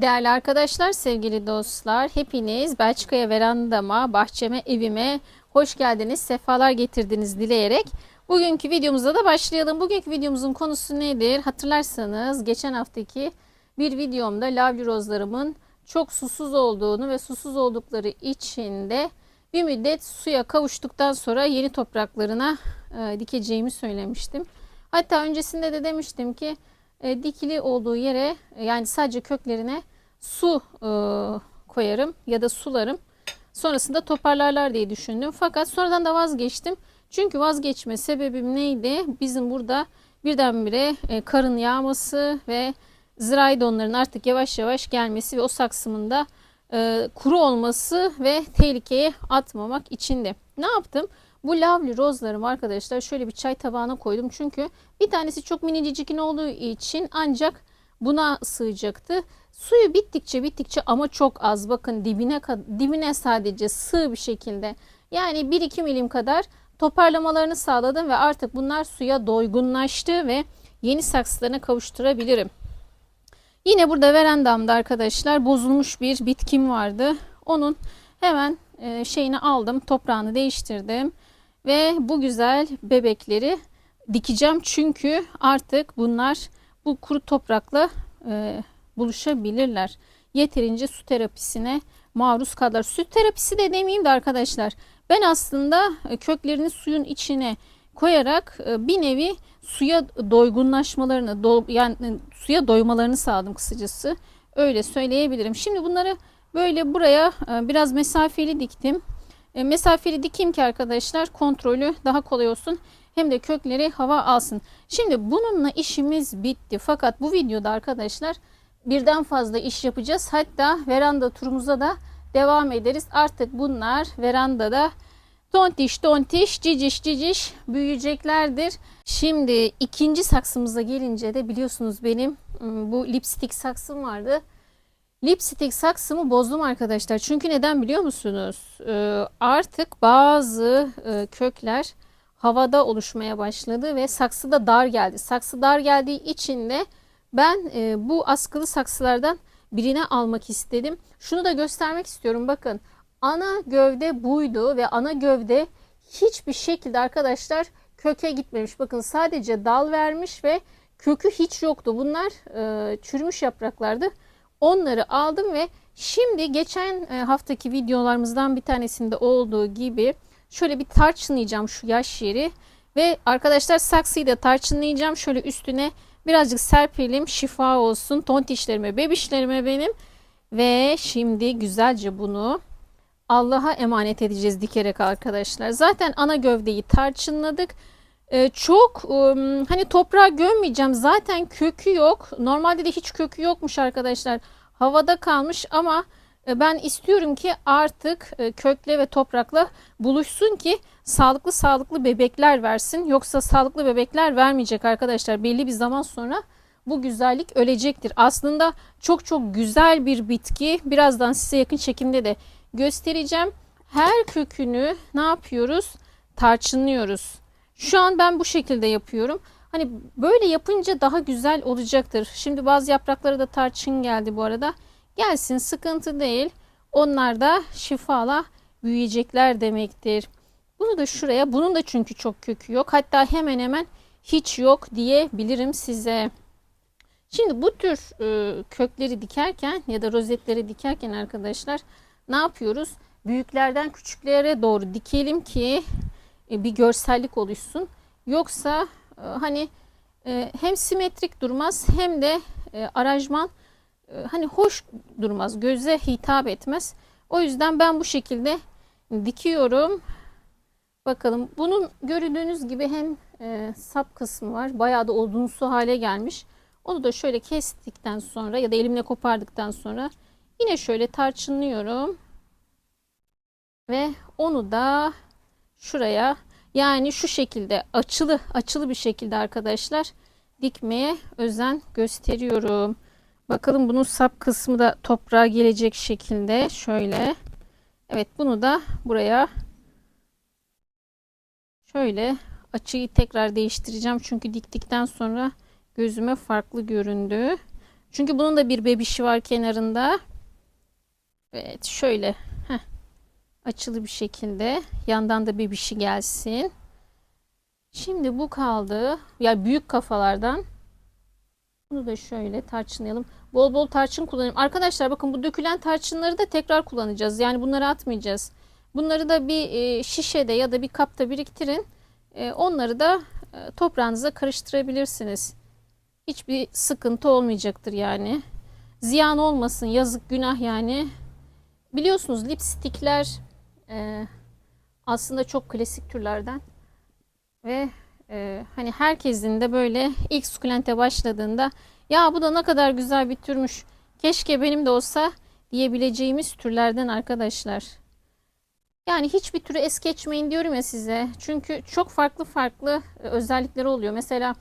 Değerli arkadaşlar, sevgili dostlar, hepiniz Belçika'ya verandama, bahçeme, evime hoş geldiniz, sefalar getirdiniz dileyerek bugünkü videomuza da başlayalım. Bugünkü videomuzun konusu nedir? Hatırlarsanız geçen haftaki bir videomda lavli rozlarımın çok susuz olduğunu ve susuz oldukları için de bir müddet suya kavuştuktan sonra yeni topraklarına e, dikeceğimi söylemiştim. Hatta öncesinde de demiştim ki e, dikili olduğu yere e, yani sadece köklerine su e, koyarım ya da sularım. Sonrasında toparlarlar diye düşündüm. Fakat sonradan da vazgeçtim. Çünkü vazgeçme sebebim neydi? Bizim burada birdenbire e, karın yağması ve zirai donların artık yavaş yavaş gelmesi ve o saksımın da e, kuru olması ve tehlikeye atmamak içindi. Ne yaptım? Bu lavli rozlarım arkadaşlar şöyle bir çay tabağına koydum. Çünkü bir tanesi çok minicik olduğu için ancak buna sığacaktı. Suyu bittikçe bittikçe ama çok az bakın dibine dibine sadece sığ bir şekilde yani 1-2 milim kadar toparlamalarını sağladım ve artık bunlar suya doygunlaştı ve yeni saksılarına kavuşturabilirim. Yine burada verandamda arkadaşlar bozulmuş bir bitkim vardı. Onun hemen e, şeyini aldım, toprağını değiştirdim ve bu güzel bebekleri dikeceğim çünkü artık bunlar bu kuru toprakla e, buluşabilirler. Yeterince su terapisine maruz kalırlar. Su terapisi de demeyeyim de arkadaşlar. Ben aslında e, köklerini suyun içine koyarak e, bir nevi suya doygunlaşmalarını, do, yani e, suya doymalarını sağladım kısacası. Öyle söyleyebilirim. Şimdi bunları böyle buraya biraz mesafeli diktim. Mesafeli dikeyim ki arkadaşlar kontrolü daha kolay olsun. Hem de kökleri hava alsın. Şimdi bununla işimiz bitti. Fakat bu videoda arkadaşlar birden fazla iş yapacağız. Hatta veranda turumuza da devam ederiz. Artık bunlar verandada tontiş tontiş ciciş ciciş büyüyeceklerdir. Şimdi ikinci saksımıza gelince de biliyorsunuz benim ıı, bu lipstick saksım vardı. Lipstick saksımı bozdum arkadaşlar. Çünkü neden biliyor musunuz? Ee, artık bazı e, kökler havada oluşmaya başladı ve saksı da dar geldi. Saksı dar geldiği için de ben e, bu askılı saksılardan birine almak istedim. Şunu da göstermek istiyorum. Bakın ana gövde buydu ve ana gövde hiçbir şekilde arkadaşlar köke gitmemiş. Bakın sadece dal vermiş ve kökü hiç yoktu. Bunlar e, çürümüş yapraklardı. Onları aldım ve şimdi geçen e, haftaki videolarımızdan bir tanesinde olduğu gibi şöyle bir tarçınlayacağım şu yaş yeri ve arkadaşlar saksıyı da tarçınlayacağım. Şöyle üstüne birazcık serpelim şifa olsun tontişlerime bebişlerime benim ve şimdi güzelce bunu Allah'a emanet edeceğiz dikerek arkadaşlar. Zaten ana gövdeyi tarçınladık. Ee, çok um, hani toprağa gömmeyeceğim. Zaten kökü yok. Normalde de hiç kökü yokmuş arkadaşlar. Havada kalmış ama e, ben istiyorum ki artık e, kökle ve toprakla buluşsun ki sağlıklı sağlıklı bebekler versin. Yoksa sağlıklı bebekler vermeyecek arkadaşlar. Belli bir zaman sonra bu güzellik ölecektir. Aslında çok çok güzel bir bitki. Birazdan size yakın çekimde de göstereceğim. Her kökünü ne yapıyoruz? Tarçınlıyoruz. Şu an ben bu şekilde yapıyorum. Hani böyle yapınca daha güzel olacaktır. Şimdi bazı yapraklara da tarçın geldi bu arada. Gelsin sıkıntı değil. Onlar da şifala büyüyecekler demektir. Bunu da şuraya. Bunun da çünkü çok kökü yok. Hatta hemen hemen hiç yok diyebilirim size. Şimdi bu tür e, kökleri dikerken ya da rozetleri dikerken arkadaşlar ne yapıyoruz? Büyüklerden küçüklere doğru dikelim ki bir görsellik oluşsun. Yoksa e, hani e, hem simetrik durmaz hem de e, aranjman e, hani hoş durmaz. Göze hitap etmez. O yüzden ben bu şekilde dikiyorum. Bakalım bunun görüldüğünüz gibi hem e, sap kısmı var. Bayağı da odunsu hale gelmiş. Onu da şöyle kestikten sonra ya da elimle kopardıktan sonra yine şöyle tarçınlıyorum. Ve onu da şuraya yani şu şekilde açılı açılı bir şekilde arkadaşlar dikmeye özen gösteriyorum. Bakalım bunun sap kısmı da toprağa gelecek şekilde şöyle. Evet bunu da buraya şöyle açıyı tekrar değiştireceğim. Çünkü diktikten sonra gözüme farklı göründü. Çünkü bunun da bir bebişi var kenarında. Evet şöyle heh, açılı bir şekilde yandan da bebişi gelsin. Şimdi bu kaldı. Ya büyük kafalardan. Bunu da şöyle tarçınlayalım. Bol bol tarçın kullanayım. Arkadaşlar bakın bu dökülen tarçınları da tekrar kullanacağız. Yani bunları atmayacağız. Bunları da bir e, şişede ya da bir kapta biriktirin. E, onları da e, toprağınıza karıştırabilirsiniz. Hiçbir sıkıntı olmayacaktır yani. Ziyan olmasın, yazık, günah yani. Biliyorsunuz lipstikler e, aslında çok klasik türlerden ve e, hani herkesin de böyle ilk sukulente başladığında ya bu da ne kadar güzel bir türmüş. Keşke benim de olsa diyebileceğimiz türlerden arkadaşlar. Yani hiçbir türü es geçmeyin diyorum ya size. Çünkü çok farklı farklı e, özellikleri oluyor. Mesela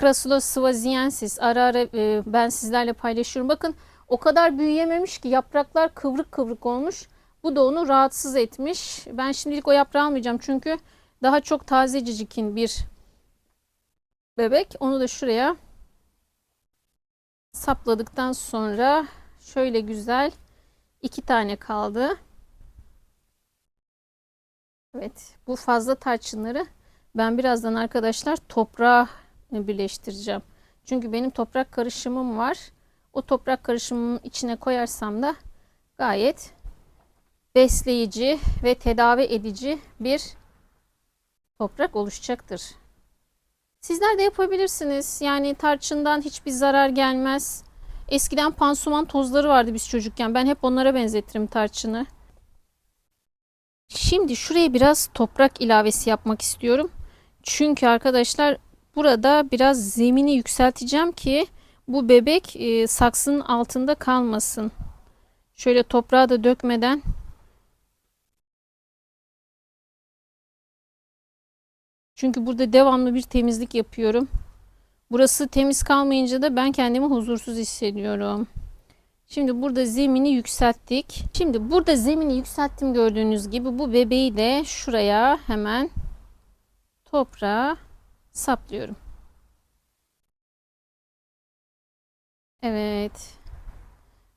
Crassula swaziensis ara ara e, ben sizlerle paylaşıyorum. Bakın o kadar büyüyememiş ki yapraklar kıvrık kıvrık olmuş. Bu da onu rahatsız etmiş. Ben şimdilik o yaprağı almayacağım çünkü daha çok tazecikin bir bebek. Onu da şuraya sapladıktan sonra şöyle güzel iki tane kaldı. Evet bu fazla tarçınları ben birazdan arkadaşlar toprağa birleştireceğim. Çünkü benim toprak karışımım var. O toprak karışımının içine koyarsam da gayet besleyici ve tedavi edici bir toprak oluşacaktır. Sizler de yapabilirsiniz. Yani tarçından hiçbir zarar gelmez. Eskiden pansuman tozları vardı biz çocukken. Ben hep onlara benzetirim tarçını. Şimdi şuraya biraz toprak ilavesi yapmak istiyorum. Çünkü arkadaşlar burada biraz zemini yükselteceğim ki bu bebek e, saksının altında kalmasın. Şöyle toprağı da dökmeden Çünkü burada devamlı bir temizlik yapıyorum. Burası temiz kalmayınca da ben kendimi huzursuz hissediyorum. Şimdi burada zemini yükselttik. Şimdi burada zemini yükselttim gördüğünüz gibi bu bebeği de şuraya hemen toprağa saplıyorum. Evet.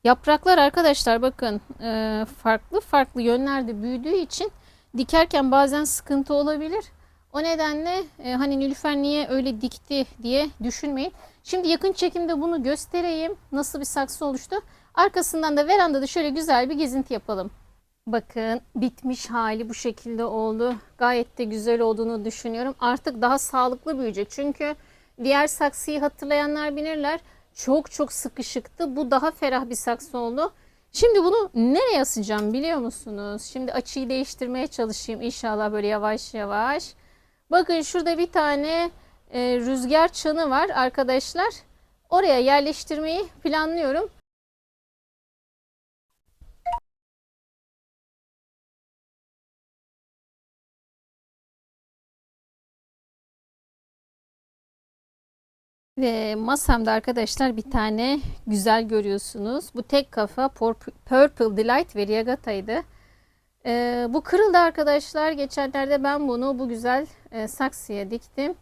Yapraklar arkadaşlar bakın e, farklı farklı yönlerde büyüdüğü için dikerken bazen sıkıntı olabilir. O nedenle e, hani Nilüfer niye öyle dikti diye düşünmeyin. Şimdi yakın çekimde bunu göstereyim. Nasıl bir saksı oluştu. Arkasından da verandada şöyle güzel bir gezinti yapalım. Bakın bitmiş hali bu şekilde oldu. Gayet de güzel olduğunu düşünüyorum. Artık daha sağlıklı büyüyecek. Çünkü diğer saksıyı hatırlayanlar bilirler. Çok çok sıkışıktı. Bu daha ferah bir saksı oldu. Şimdi bunu nereye asacağım biliyor musunuz? Şimdi açıyı değiştirmeye çalışayım inşallah böyle yavaş yavaş. Bakın şurada bir tane e, rüzgar çanı var arkadaşlar. Oraya yerleştirmeyi planlıyorum. Ve masamda arkadaşlar bir tane güzel görüyorsunuz. Bu tek kafa Purple Delight Variegata'ydı. Ee, bu kırıldı arkadaşlar. Geçenlerde ben bunu bu güzel e, saksıya diktim.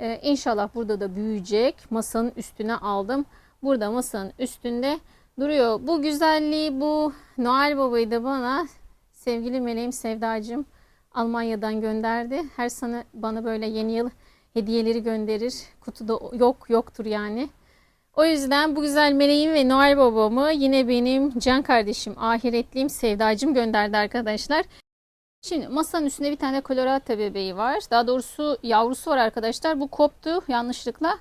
Ee, inşallah burada da büyüyecek. Masanın üstüne aldım. Burada masanın üstünde duruyor. Bu güzelliği bu Noel Baba'yı da bana sevgili meleğim Sevdacığım Almanya'dan gönderdi. Her sene bana böyle yeni yıl hediyeleri gönderir. Kutuda yok yoktur yani. O yüzden bu güzel meleğim ve Noel babamı yine benim can kardeşim, ahiretliğim, sevdacım gönderdi arkadaşlar. Şimdi masanın üstünde bir tane Colorado bebeği var. Daha doğrusu yavrusu var arkadaşlar. Bu koptu yanlışlıkla.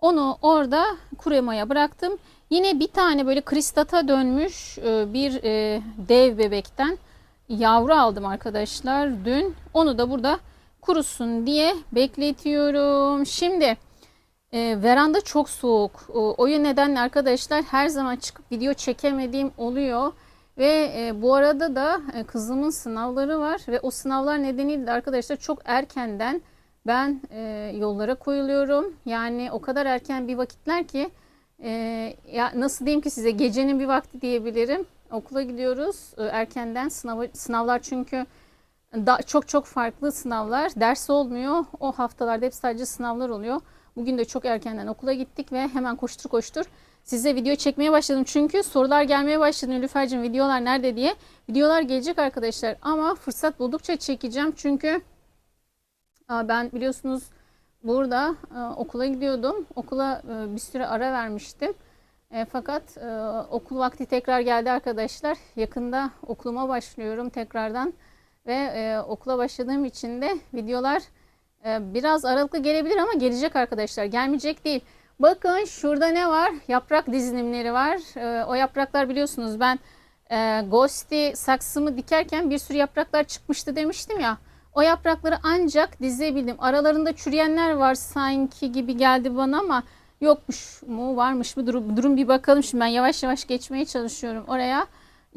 Onu orada kuremaya bıraktım. Yine bir tane böyle kristata dönmüş e, bir e, dev bebekten yavru aldım arkadaşlar dün. Onu da burada kurusun diye bekletiyorum. Şimdi e, veranda çok soğuk. O, o nedenle arkadaşlar her zaman çıkıp video çekemediğim oluyor. Ve e, bu arada da e, kızımın sınavları var ve o sınavlar nedeniyle de arkadaşlar çok erkenden ben e, yollara koyuluyorum. Yani o kadar erken bir vakitler ki e, ya nasıl diyeyim ki size gecenin bir vakti diyebilirim. Okula gidiyoruz e, erkenden sınav, sınavlar çünkü da, çok çok farklı sınavlar. Ders olmuyor. O haftalarda hep sadece sınavlar oluyor. Bugün de çok erkenden okula gittik ve hemen koştur koştur size video çekmeye başladım. Çünkü sorular gelmeye başladı Nilüfer'cim videolar nerede diye. Videolar gelecek arkadaşlar ama fırsat buldukça çekeceğim. Çünkü ben biliyorsunuz burada okula gidiyordum. Okula e, bir süre ara vermiştim. E, fakat e, okul vakti tekrar geldi arkadaşlar. Yakında okuluma başlıyorum tekrardan. Ve e, okula başladığım için de videolar biraz aralıklı gelebilir ama gelecek arkadaşlar. Gelmeyecek değil. Bakın şurada ne var? Yaprak dizilimleri var. E, o yapraklar biliyorsunuz ben e, Ghosty saksımı dikerken bir sürü yapraklar çıkmıştı demiştim ya. O yaprakları ancak dizebildim. Aralarında çürüyenler var sanki gibi geldi bana ama yokmuş mu varmış mı durum, durum bir bakalım. Şimdi ben yavaş yavaş geçmeye çalışıyorum oraya.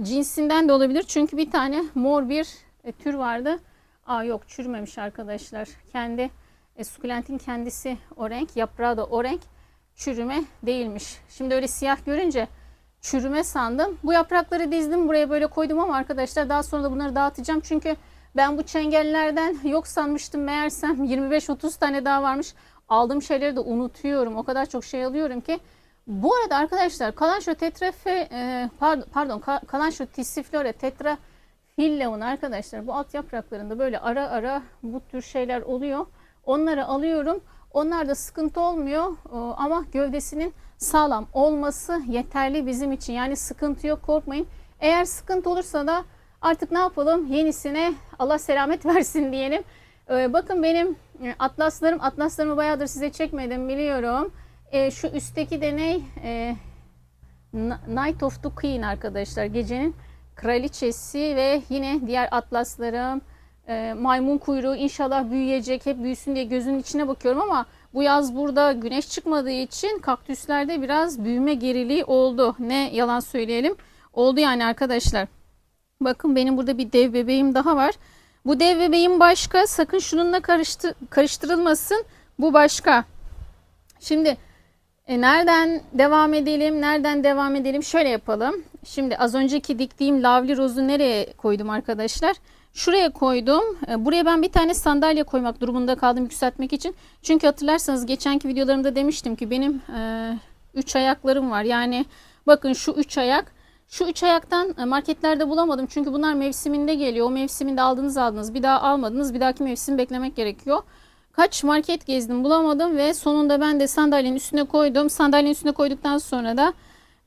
Cinsinden de olabilir çünkü bir tane mor bir e, tür vardı. Aa yok çürümemiş arkadaşlar. Kendi e, sukulentin kendisi o renk, yaprağı da o renk. Çürüme değilmiş. Şimdi öyle siyah görünce çürüme sandım. Bu yaprakları dizdim buraya böyle koydum ama arkadaşlar daha sonra da bunları dağıtacağım. Çünkü ben bu çengellerden yok sanmıştım meğersem 25-30 tane daha varmış. Aldığım şeyleri de unutuyorum. O kadar çok şey alıyorum ki. Bu arada arkadaşlar Kalanşo tetrafe e, pardon, pardon Ka- Kalanşo tissiflora tetra Filleon arkadaşlar bu alt yapraklarında böyle ara ara bu tür şeyler oluyor. Onları alıyorum. Onlarda sıkıntı olmuyor Ee, ama gövdesinin sağlam olması yeterli bizim için. Yani sıkıntı yok korkmayın. Eğer sıkıntı olursa da artık ne yapalım? Yenisine Allah selamet versin diyelim. Ee, bakın benim e, atlaslarım, atlaslarımı bayağıdır size çekmedim biliyorum. Şu üstteki deney e, Night of the Queen arkadaşlar. Gecenin kraliçesi ve yine diğer atlaslarım e, maymun kuyruğu inşallah büyüyecek hep büyüsün diye gözünün içine bakıyorum ama bu yaz burada güneş çıkmadığı için kaktüslerde biraz büyüme geriliği oldu. Ne yalan söyleyelim. Oldu yani arkadaşlar. Bakın benim burada bir dev bebeğim daha var. Bu dev bebeğim başka. Sakın şununla karıştı, karıştırılmasın. Bu başka. Şimdi e, nereden devam edelim? Nereden devam edelim? Şöyle yapalım. Şimdi az önceki diktiğim lavli rozu nereye koydum arkadaşlar? Şuraya koydum. E, Buraya ben bir tane sandalye koymak durumunda kaldım yükseltmek için. Çünkü hatırlarsanız geçenki videolarımda demiştim ki benim 3 ayaklarım var. Yani bakın şu 3 ayak. Şu 3 ayaktan e, marketlerde bulamadım. Çünkü bunlar mevsiminde geliyor. O mevsiminde aldınız aldınız. Bir daha almadınız. Bir dahaki mevsim beklemek gerekiyor. Kaç market gezdim bulamadım ve sonunda ben de sandalyenin üstüne koydum. Sandalyenin üstüne koyduktan sonra da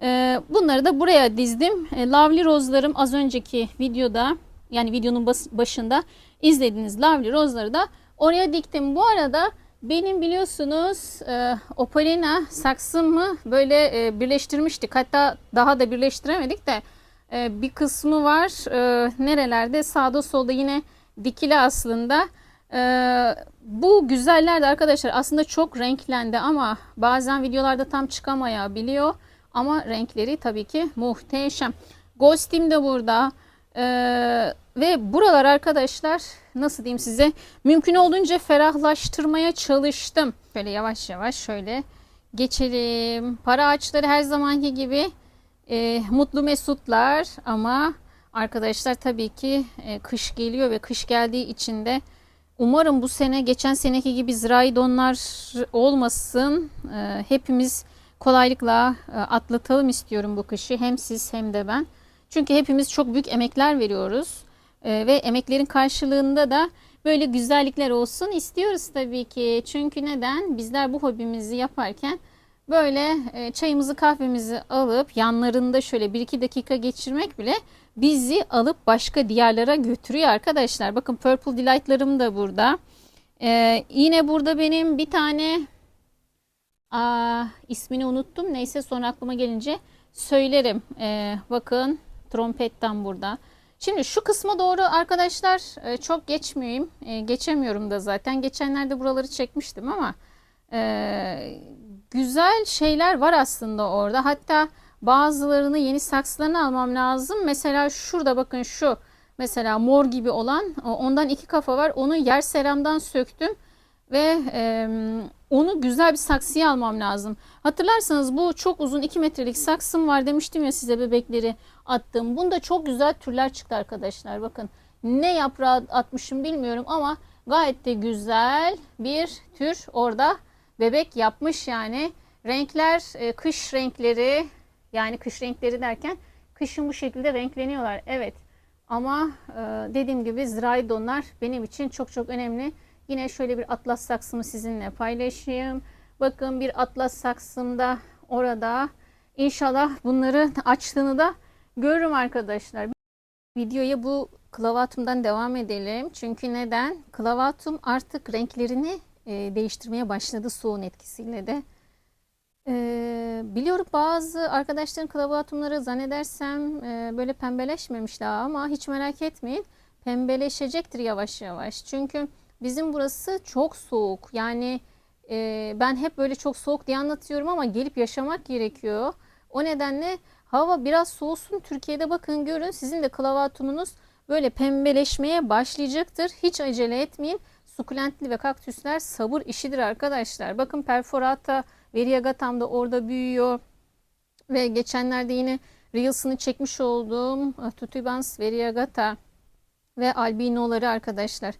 e, bunları da buraya dizdim. E, lavli rozlarım az önceki videoda yani videonun başında izlediğiniz lavli rozları da oraya diktim. Bu arada benim biliyorsunuz e, opalina saksımı böyle e, birleştirmiştik. Hatta daha da birleştiremedik de e, bir kısmı var. E, nerelerde? Sağda solda yine dikili aslında. E, bu güzeller de arkadaşlar aslında çok renklendi ama bazen videolarda tam çıkamayabiliyor. Ama renkleri tabii ki muhteşem. Ghostim de burada. Ee, ve buralar arkadaşlar nasıl diyeyim size mümkün olduğunca ferahlaştırmaya çalıştım. Böyle yavaş yavaş şöyle geçelim. Para ağaçları her zamanki gibi e, mutlu mesutlar ama arkadaşlar tabii ki e, kış geliyor ve kış geldiği için de umarım bu sene geçen seneki gibi zirai donlar olmasın. E, hepimiz kolaylıkla e, atlatalım istiyorum bu kışı hem siz hem de ben. Çünkü hepimiz çok büyük emekler veriyoruz Ee, ve emeklerin karşılığında da böyle güzellikler olsun istiyoruz tabii ki. Çünkü neden? Bizler bu hobimizi yaparken böyle e, çayımızı kahvemizi alıp yanlarında şöyle 1-2 dakika geçirmek bile bizi alıp başka diyarlara götürüyor arkadaşlar. Bakın Purple Delight'larım da burada. Ee, yine burada benim bir tane aa, ismini unuttum. Neyse sonra aklıma gelince söylerim. Ee, bakın trompetten burada. Şimdi şu kısma doğru arkadaşlar e, çok geçmeyeyim. E, geçemiyorum da zaten. Geçenlerde buraları çekmiştim ama e, güzel şeyler var aslında orada. Hatta bazılarını yeni saksılarını almam lazım. Mesela şurada bakın şu mesela mor gibi olan ondan iki kafa var. Onu yer seramdan söktüm ve e, onu güzel bir saksıya almam lazım. Hatırlarsanız bu çok uzun 2 metrelik saksım var demiştim ya size bebekleri attım. Bunda çok güzel türler çıktı arkadaşlar. Bakın ne yaprağı atmışım bilmiyorum ama gayet de güzel bir tür orada bebek yapmış yani. Renkler e, kış renkleri yani kış renkleri derken kışın bu şekilde renkleniyorlar. Evet ama e, dediğim gibi zirai donlar benim için çok çok önemli. Yine şöyle bir atlas saksımı sizinle paylaşayım. Bakın bir atlas saksımda orada inşallah bunları açtığını da görürüm arkadaşlar. Videoya bu klavatumdan devam edelim. Çünkü neden? Klavatum artık renklerini e, değiştirmeye başladı soğun etkisiyle de. E, biliyorum bazı arkadaşların klavatumları zannedersem e, böyle pembeleşmemiş daha ama hiç merak etmeyin. Pembeleşecektir yavaş yavaş. Çünkü bizim burası çok soğuk. Yani e, ben hep böyle çok soğuk diye anlatıyorum ama gelip yaşamak gerekiyor. O nedenle hava biraz soğusun. Türkiye'de bakın görün sizin de klavatumunuz böyle pembeleşmeye başlayacaktır. Hiç acele etmeyin. Sukulentli ve kaktüsler sabır işidir arkadaşlar. Bakın perforata variegatam da orada büyüyor. Ve geçenlerde yine Reels'ını çekmiş olduğum eh, Tutibans variegata ve albinoları arkadaşlar.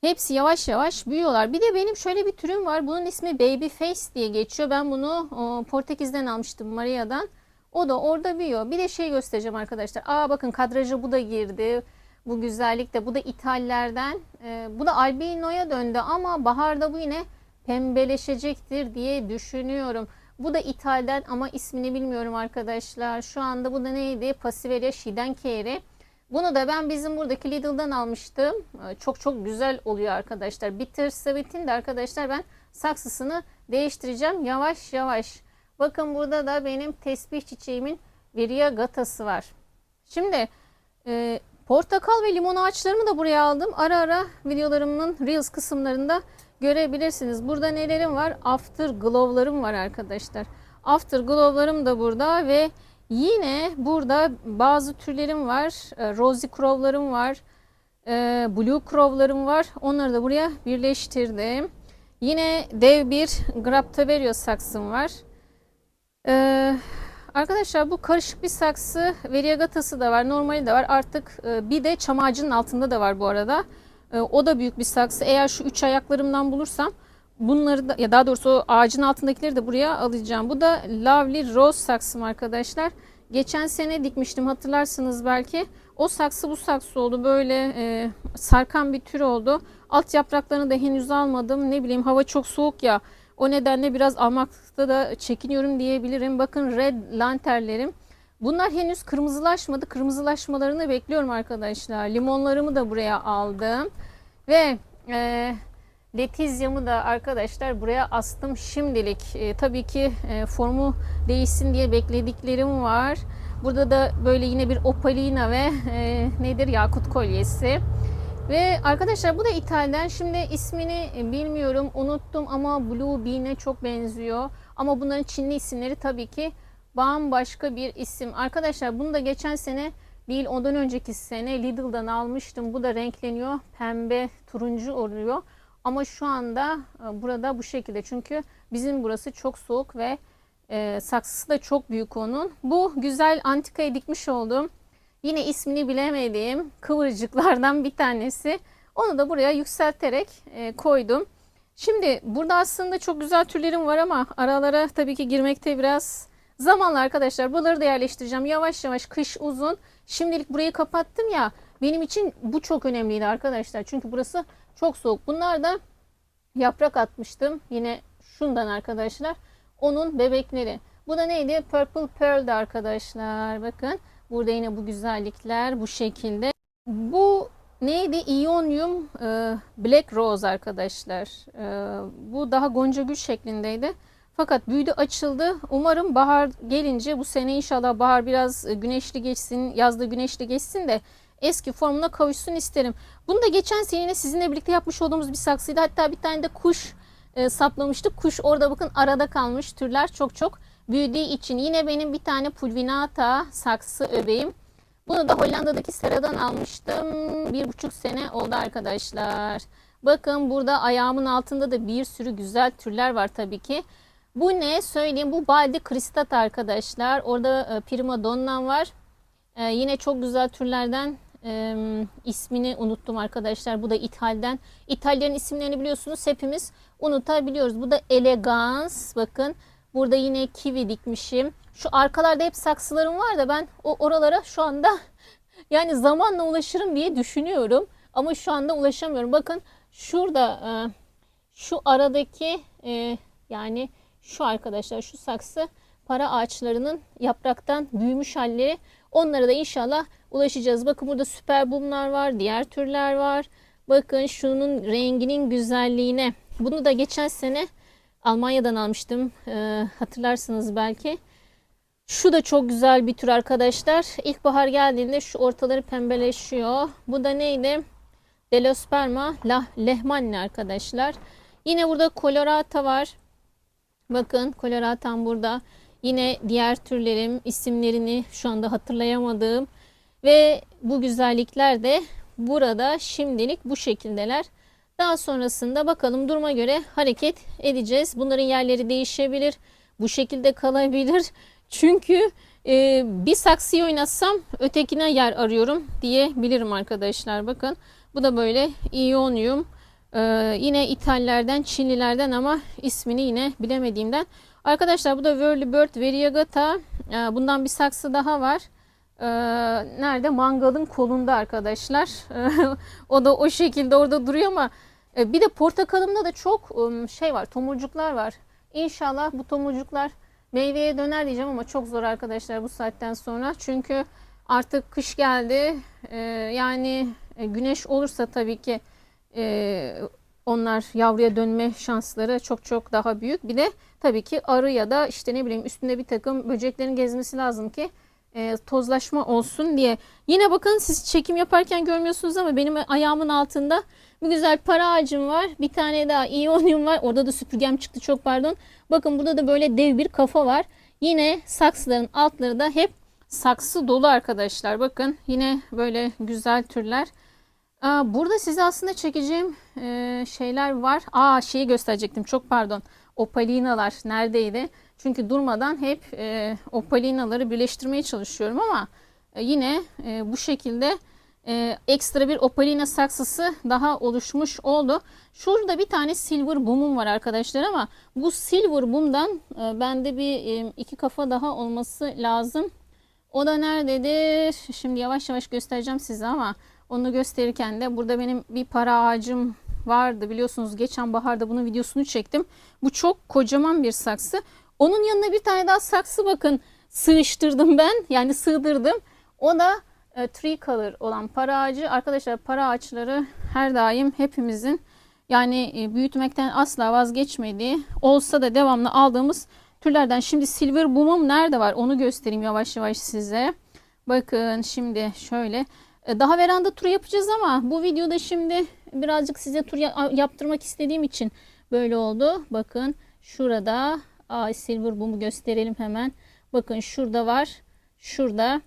Hepsi yavaş yavaş büyüyorlar. Bir de benim şöyle bir türüm var. Bunun ismi Baby Face diye geçiyor. Ben bunu Portekiz'den almıştım Maria'dan. O da orada büyüyor. Bir de şey göstereceğim arkadaşlar. Aa bakın kadraja bu da girdi. Bu güzellik de. Bu da ithallerden. Ee, bu da albinoya döndü ama baharda bu yine pembeleşecektir diye düşünüyorum. Bu da ithalden ama ismini bilmiyorum arkadaşlar. Şu anda bu da neydi? Pasivelia Shidenkeri. Bunu da ben bizim buradaki Lidl'dan almıştım. Ee, Çok çok güzel oluyor arkadaşlar. Bitter Sweet'in de arkadaşlar ben saksısını değiştireceğim yavaş yavaş. Bakın burada da benim tesbih çiçeğimin Variegata'sı var. Şimdi e, portakal ve limon ağaçlarımı da buraya aldım. Ara ara videolarımın Reels kısımlarında görebilirsiniz. Burada nelerim var? After Glow'larım var arkadaşlar. After Glow'larım da burada ve yine burada bazı türlerim var. E, Rosy Crow'larım var. E, Blue Crow'larım var. Onları da buraya birleştirdim. Yine dev bir Graptoverio saksım var. Ee, arkadaşlar bu karışık bir saksı. Variegatası da var. Normali de var. Artık e, bir de çam ağacının altında da var bu arada. E, o da büyük bir saksı. Eğer şu üç ayaklarımdan bulursam bunları da ya daha doğrusu o ağacın altındakileri de buraya alacağım. Bu da Lovely Rose saksım arkadaşlar. Geçen sene dikmiştim hatırlarsınız belki. O saksı bu saksı oldu. Böyle e, sarkan bir tür oldu. Alt yapraklarını da henüz almadım. Ne bileyim hava çok soğuk ya. O nedenle biraz almakta da çekiniyorum diyebilirim. Bakın red lanterlerim. Bunlar henüz kırmızılaşmadı. Kırmızılaşmalarını bekliyorum arkadaşlar. Limonlarımı da buraya aldım. Ve e, letizyamı da arkadaşlar buraya astım şimdilik. E, tabii ki e, formu değişsin diye beklediklerim var. Burada da böyle yine bir opalina ve e, nedir yakut kolyesi. Ve arkadaşlar bu da İtalyan. Şimdi ismini bilmiyorum, unuttum ama Blue Bean'e çok benziyor. Ama bunların Çinli isimleri tabii ki bambaşka bir isim. Arkadaşlar bunu da geçen sene değil ondan önceki sene Lidl'dan almıştım. Bu da renkleniyor. Pembe, turuncu oluyor. Ama şu anda e, burada bu şekilde. Çünkü bizim burası çok soğuk ve e, saksısı da çok büyük onun. Bu güzel antikayı dikmiş olduğum Yine ismini bilemediğim kıvırcıklardan bir tanesi. Onu da buraya yükselterek e, koydum. Şimdi burada aslında çok güzel türlerim var ama aralara tabii ki girmekte biraz zamanla arkadaşlar. Buraları da yerleştireceğim. Yavaş yavaş kış uzun. Şimdilik burayı kapattım ya. Benim için bu çok önemliydi arkadaşlar. Çünkü burası çok soğuk. Bunlar da yaprak atmıştım. Yine şundan arkadaşlar. Onun bebekleri. Bu da neydi? Purple Pearl'di arkadaşlar. Bakın. Burada yine bu güzellikler bu şekilde. Bu neydi? İyonyum e, Black Rose arkadaşlar. E, bu daha gonca gül şeklindeydi. Fakat büyüdü açıldı. Umarım bahar gelince bu sene inşallah bahar biraz güneşli geçsin, yazda güneşli geçsin de eski formuna kavuşsun isterim. Bunu da geçen sene sizinle birlikte yapmış olduğumuz bir saksıydı. Hatta bir tane de kuş e, saplamıştık. Kuş orada bakın arada kalmış. Türler çok çok büyüdüğü için yine benim bir tane pulvinata saksı öbeğim. Bunu da Hollanda'daki seradan almıştım. Bir buçuk sene oldu arkadaşlar. Bakın burada ayağımın altında da bir sürü güzel türler var tabii ki. Bu ne söyleyeyim bu baldi kristat arkadaşlar. Orada e, prima donna'm var. E, yine çok güzel türlerden e, ismini unuttum arkadaşlar. Bu da ithalden. İtalyan isimlerini biliyorsunuz hepimiz unutabiliyoruz. Bu da elegans. Bakın burada yine kivi dikmişim. Şu arkalarda hep saksılarım var da ben o oralara şu anda yani zamanla ulaşırım diye düşünüyorum. Ama şu anda ulaşamıyorum. Bakın şurada e, şu aradaki e, yani şu arkadaşlar şu saksı para ağaçlarının yapraktan büyümüş halleri. Onlara da inşallah ulaşacağız. Bakın burada süper bumlar var, diğer türler var. Bakın şunun renginin güzelliğine. Bunu da geçen sene Almanya'dan almıştım. E, hatırlarsınız belki. Şu da çok güzel bir tür arkadaşlar. İlkbahar geldiğinde şu ortaları pembeleşiyor. Bu da neydi? Delosperma lah, lehmanni arkadaşlar. Yine burada kolorata var. Bakın koloratam burada. Yine diğer türlerim isimlerini şu anda hatırlayamadığım ve bu güzellikler de burada şimdilik bu şekildeler. Daha sonrasında bakalım duruma göre hareket edeceğiz. Bunların yerleri değişebilir. Bu şekilde kalabilir. Çünkü e, bir saksıyı oynatsam ötekine yer arıyorum diyebilirim arkadaşlar. Bakın bu da böyle iyonyum. Ee, yine İtallerden, Çinlilerden ama ismini yine bilemediğimden. Arkadaşlar bu da Whirly Bird Variegata. Ee, bundan bir saksı daha var. Ee, nerede? Mangalın kolunda arkadaşlar. O da o şekilde orada duruyor ama e, bir de portakalımda da çok şey var, tomurcuklar var. İnşallah bu tomurcuklar meyveye döner diyeceğim ama çok zor arkadaşlar bu saatten sonra. Çünkü artık kış geldi. Ee, yani e, güneş olursa tabii ki e, onlar yavruya dönme şansları çok çok daha büyük. Bir de tabii ki arı ya da işte ne bileyim üstünde bir takım böceklerin gezmesi lazım ki e, tozlaşma olsun diye. Yine bakın siz çekim yaparken görmüyorsunuz ama benim ayağımın altında bir güzel para ağacım var. Bir tane daha iyonyum var. Orada da süpürgem çıktı çok pardon. Bakın burada da böyle dev bir kafa var. Yine saksıların altları da hep saksı dolu arkadaşlar. Bakın yine böyle güzel türler. Aa, burada size aslında çekeceğim e, şeyler var. Aa şeyi gösterecektim çok pardon. Opalinalar neredeydi? Çünkü durmadan hep e, opalinaları birleştirmeye çalışıyorum ama e, yine e, bu şekilde e, ekstra bir opalina saksısı daha oluşmuş oldu. Şurada bir tane silver boom'um var arkadaşlar ama bu silver boom'dan e, bende bir e, iki kafa daha olması lazım. O da nerededir? Şimdi yavaş yavaş göstereceğim size ama onu gösterirken de burada benim bir para ağacım vardı. Biliyorsunuz geçen baharda bunun videosunu çektim. Bu çok kocaman bir saksı. Onun yanına bir tane daha saksı bakın sığıştırdım ben. Yani sığdırdım. O da e, tree color olan para ağacı. Arkadaşlar para ağaçları her daim hepimizin yani e, büyütmekten asla vazgeçmediği olsa da devamlı aldığımız türlerden. Şimdi silver boom'um nerede var onu göstereyim yavaş yavaş size. Bakın şimdi şöyle e, daha veranda turu yapacağız ama bu videoda şimdi birazcık size tur yaptırmak istediğim için böyle oldu. Bakın şurada Aa, silver boom'u gösterelim hemen. Bakın şurada var. Şurada.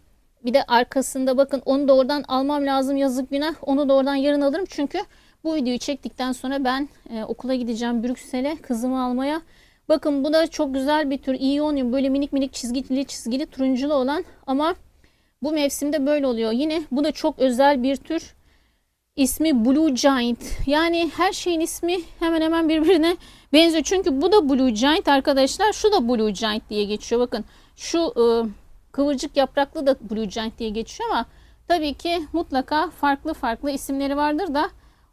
Bir de arkasında bakın onu da oradan almam lazım yazık günah. Onu da oradan yarın alırım. Çünkü bu videoyu çektikten sonra ben e, okula gideceğim Brüksel'e kızımı almaya. Bakın bu da çok güzel bir tür. İyonyum böyle minik minik çizgili çizgili turunculu olan ama bu mevsimde böyle oluyor. Yine bu da çok özel bir tür. İsmi Blue Giant. Yani her şeyin ismi hemen hemen birbirine benziyor. Çünkü bu da Blue Giant arkadaşlar. Şu da Blue Giant diye geçiyor. Bakın şu ıı, kıvırcık yapraklı da Blue Giant diye geçiyor ama tabii ki mutlaka farklı farklı isimleri vardır da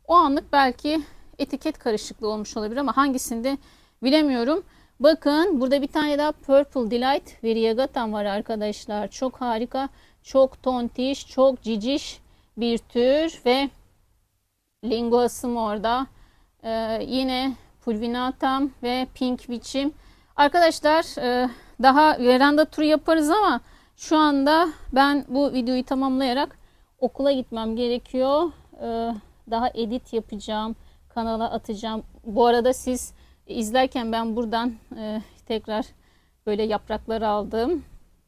o anlık belki etiket karışıklığı olmuş olabilir ama hangisinde bilemiyorum. Bakın burada bir tane daha Purple Delight Variegatam var arkadaşlar. Çok harika, çok tontiş, çok ciciş bir tür ve Linguas'ım orada. Ee, yine Pulvinatam ve Pink Witch'im. Arkadaşlar e, daha veranda turu yaparız ama şu anda ben bu videoyu tamamlayarak okula gitmem gerekiyor. Ee, daha edit yapacağım. Kanala atacağım. Bu arada siz izlerken ben buradan e, tekrar böyle yaprakları aldım.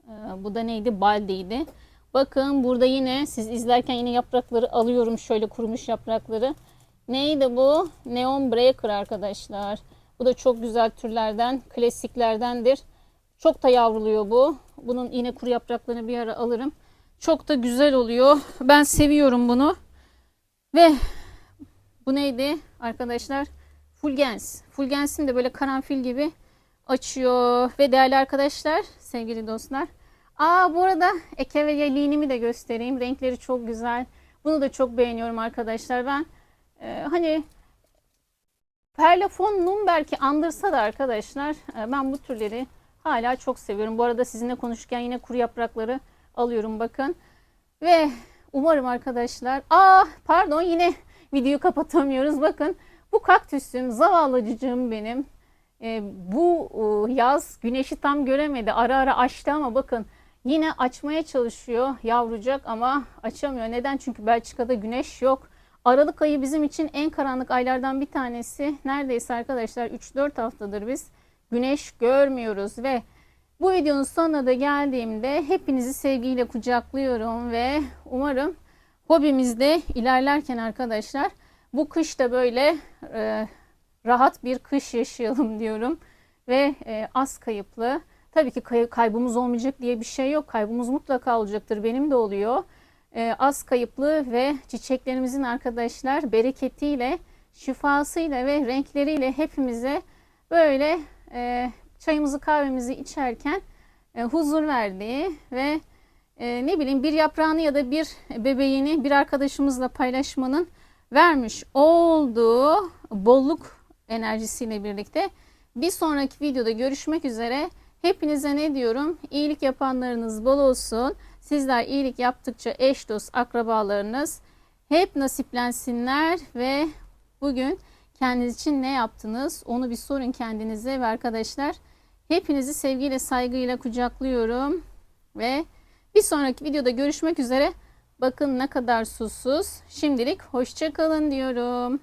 E, bu da neydi? Baldiydi. Bakın burada yine siz izlerken yine yaprakları alıyorum. Şöyle kurumuş yaprakları. Neydi bu? Neon Breaker arkadaşlar. Bu da çok güzel türlerden, klasiklerdendir. Çok da yavruluyor bu. Bunun yine kuru yapraklarını bir ara alırım. Çok da güzel oluyor. Ben seviyorum bunu. Ve bu neydi arkadaşlar? Fulgens. Fulgens'in de böyle karanfil gibi açıyor. Ve değerli arkadaşlar, sevgili dostlar. Aa bu arada eke ve yeleğimi de göstereyim. Renkleri çok güzel. Bunu da çok beğeniyorum arkadaşlar. Ben e, hani Perlafon Numberk'i andırsa da arkadaşlar e, ben bu türleri hala çok seviyorum. Bu arada sizinle konuşurken yine kuru yaprakları alıyorum bakın. Ve umarım arkadaşlar aa pardon yine videoyu kapatamıyoruz. Bakın bu kaktüsüm zavallı benim. E, bu yaz güneşi tam göremedi. Ara ara açtı ama bakın yine açmaya çalışıyor yavrucak ama açamıyor. Neden? Çünkü Belçika'da güneş yok. Aralık ayı bizim için en karanlık aylardan bir tanesi. Neredeyse arkadaşlar 3-4 haftadır biz güneş görmüyoruz ve bu videonun sonuna da geldiğimde hepinizi sevgiyle kucaklıyorum ve umarım hobimizde ilerlerken arkadaşlar bu kış da böyle e, rahat bir kış yaşayalım diyorum ve e, az kayıplı. Tabii ki kay- kaybımız olmayacak diye bir şey yok. Kaybımız mutlaka olacaktır. Benim de oluyor. E, az kayıplı ve çiçeklerimizin arkadaşlar bereketiyle, şifasıyla ve renkleriyle hepimize böyle e, çayımızı kahvemizi içerken e, huzur verdiği ve e, ne bileyim bir yaprağını ya da bir bebeğini bir arkadaşımızla paylaşmanın vermiş olduğu bolluk enerjisiyle birlikte bir sonraki videoda görüşmek üzere. Hepinize ne diyorum? İyilik yapanlarınız bol olsun. Sizler iyilik yaptıkça eş dost akrabalarınız hep nasiplensinler ve bugün kendiniz için ne yaptınız onu bir sorun kendinize ve arkadaşlar hepinizi sevgiyle saygıyla kucaklıyorum ve bir sonraki videoda görüşmek üzere. Bakın ne kadar susuz. Şimdilik hoşça kalın diyorum.